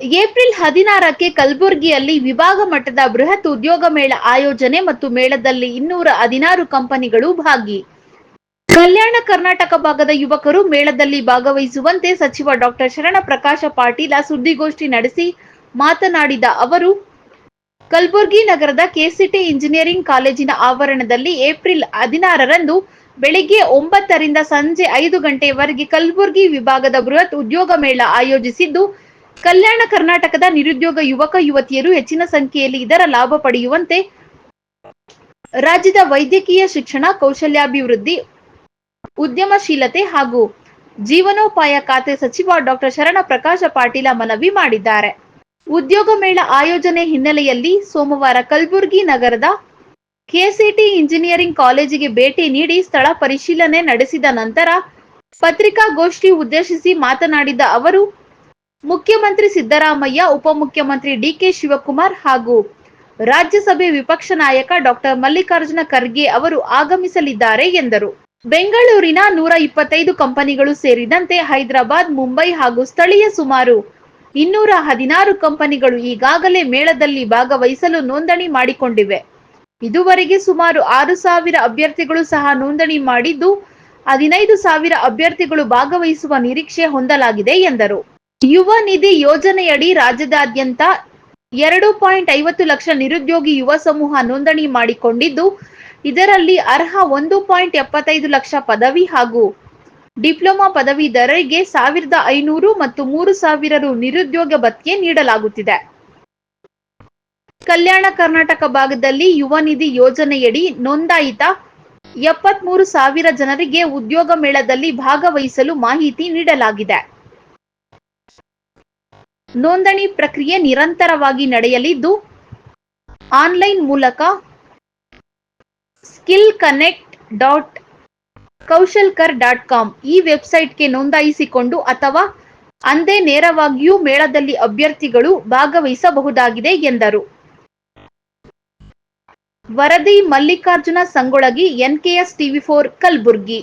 April ಹದಿನಾರಕ್ಕೆ ಕಲಬುರಗಿಯಲ್ಲಿ ವಿಭಾಗ ಮಟ್ಟದ ಬೃಹತ್ ಉದ್ಯೋಗ ಮೇಳ ಆಯೋಜನೆ ಮತ್ತು ಮೇಳದಲ್ಲಿ ಇನ್ನೂರ ಹದಿನಾರು ಕಂಪನಿಗಳು ಭಾಗಿ. ಕಲ್ಯಾಣ ಕರ್ನಾಟಕ ಭಾಗದ ಯುವಕರು ಮೇಳದಲ್ಲಿ ಭಾಗವಹಿಸುವಂತೆ ಸಚಿವ ಡಾಕ್ಟರ್ ಶರಣ ಪ್ರಕಾಶ ಪಾಟೀಲ ಸುದ್ದಿಗೋಷ್ಠಿ ನಡೆಸಿ ಮಾತನಾಡಿದ ಅವರು, ಕಲಬುರಗಿ ನಗರದ ಕೆಸಿಟಿ ಇಂಜಿನಿಯರಿಂಗ್ ಕಾಲೇಜಿನ ಆವರಣದಲ್ಲಿ ಏಪ್ರಿಲ್ ಹದಿನಾರರಂದು ಬೆಳಿಗ್ಗೆ ಒಂಬತ್ತರಿಂದ ಸಂಜೆ ಐದು ಗಂಟೆಯವರೆಗೆ ಕಲಬುರಗಿ ವಿಭಾಗದ ಬೃಹತ್ ಉದ್ಯೋಗ ಮೇಳ ಆಯೋಜಿಸಿದ್ದು ಕಲ್ಯಾಣ ಕರ್ನಾಟಕದ ನಿರುದ್ಯೋಗ ಯುವಕ ಯುವತಿಯರು ಹೆಚ್ಚಿನ ಸಂಖ್ಯೆಯಲ್ಲಿ ಇದರ ಲಾಭ ಪಡೆಯುವಂತೆ ರಾಜ್ಯದ ವೈದ್ಯಕೀಯ ಶಿಕ್ಷಣ, ಕೌಶಲ್ಯಾಭಿವೃದ್ಧಿ, ಉದ್ಯಮಶೀಲತೆ ಹಾಗೂ ಜೀವನೋಪಾಯ ಖಾತೆ ಸಚಿವ ಡಾಕ್ಟರ್ ಶರಣ ಪ್ರಕಾಶ ಪಾಟೀಲ ಮನವಿ ಮಾಡಿದ್ದಾರೆ. ಉದ್ಯೋಗ ಮೇಳ ಆಯೋಜನೆ ಹಿನ್ನೆಲೆಯಲ್ಲಿ ಸೋಮವಾರ ಕಲಬುರಗಿ ನಗರದ ಕೆಸಿಟಿ ಇಂಜಿನಿಯರಿಂಗ್ ಕಾಲೇಜಿಗೆ ಭೇಟಿ ನೀಡಿ ಸ್ಥಳ ಪರಿಶೀಲನೆ ನಡೆಸಿದ ನಂತರ ಪತ್ರಿಕಾಗೋಷ್ಠಿ ಉದ್ದೇಶಿಸಿ ಮಾತನಾಡಿದ ಅವರು ಮುಖ್ಯಮಂತ್ರಿ ಸಿದ್ದರಾಮಯ್ಯ, ಉಪಮುಖ್ಯಮಂತ್ರಿ ಡಿಕೆ ಶಿವಕುಮಾರ್ ಹಾಗೂ ರಾಜ್ಯಸಭೆ ವಿಪಕ್ಷ ನಾಯಕ ಡಾಕ್ಟರ್ ಮಲ್ಲಿಕಾರ್ಜುನ ಖರ್ಗೆ ಅವರು ಆಗಮಿಸಲಿದ್ದಾರೆ ಎಂದರು. ಬೆಂಗಳೂರಿನ ನೂರ ಇಪ್ಪತ್ತೈದು ಕಂಪನಿಗಳು ಸೇರಿದಂತೆ ಹೈದರಾಬಾದ್, ಮುಂಬೈ ಹಾಗೂ ಸ್ಥಳೀಯ ಸುಮಾರು ಇನ್ನೂರ ಹದಿನಾರು ಕಂಪನಿಗಳು ಈಗಾಗಲೇ ಮೇಳದಲ್ಲಿ ಭಾಗವಹಿಸಲು ನೋಂದಣಿ ಮಾಡಿಕೊಂಡಿವೆ. ಇದುವರೆಗೆ ಸುಮಾರು ಆರು ಸಾವಿರ ಅಭ್ಯರ್ಥಿಗಳು ಸಹ ನೋಂದಣಿ ಮಾಡಿದ್ದು, ಹದಿನೈದು ಸಾವಿರ ಅಭ್ಯರ್ಥಿಗಳು ಭಾಗವಹಿಸುವ ನಿರೀಕ್ಷೆ ಹೊಂದಲಾಗಿದೆ ಎಂದರು. ಯುವ ನಿಧಿ ಯೋಜನೆಯಡಿ ರಾಜ್ಯದಾದ್ಯಂತ ಎರಡು ಪಾಯಿಂಟ್ ಐವತ್ತು ಲಕ್ಷ ನಿರುದ್ಯೋಗಿ ಯುವ ಸಮೂಹ ನೋಂದಣಿ ಮಾಡಿಕೊಂಡಿದ್ದು, ಇದರಲ್ಲಿ ಅರ್ಹ ಒಂದು ಪಾಯಿಂಟ್ ಎಪ್ಪತ್ತೈದು ಲಕ್ಷ ಪದವಿ ಹಾಗೂ ಡಿಪ್ಲೊಮಾ ಪದವೀಧರರಿಗೆ ಸಾವಿರದ ಐನೂರು ಮತ್ತು ಮೂರು ಸಾವಿರ ರು ನಿರುದ್ಯೋಗ ಭತ್ಯೆ ನೀಡಲಾಗುತ್ತಿದೆ. ಕಲ್ಯಾಣ ಕರ್ನಾಟಕ ಭಾಗದಲ್ಲಿ ಯುವ ನಿಧಿ ಯೋಜನೆಯಡಿ ನೋಂದಾಯಿತ ಎಪ್ಪತ್ಮೂರು ಸಾವಿರ ಜನರಿಗೆ ಉದ್ಯೋಗ ಮೇಳದಲ್ಲಿ ಭಾಗವಹಿಸಲು ಮಾಹಿತಿ ನೀಡಲಾಗಿದೆ. ನೋಂದಣಿ ಪ್ರಕ್ರಿಯೆ ನಿರಂತರವಾಗಿ ನಡೆಯಲಿದ್ದು, ಆನ್ಲೈನ್ ಮೂಲಕ skill connect dot Kaushalkar dot com ಈ ವೆಬ್ಸೈಟ್ಗೆ ನೋಂದಾಯಿಸಿಕೊಂಡು ಅಥವಾ ಅಂದೇ ನೇರವಾಗಿಯೂ ಮೇಳದಲ್ಲಿ ಅಭ್ಯರ್ಥಿಗಳು ಭಾಗವಹಿಸಬಹುದಾಗಿದೆ ಎಂದರು. ವರದಿ Mallikarjuna Sangolagi, NKS TV four Kalaburagi.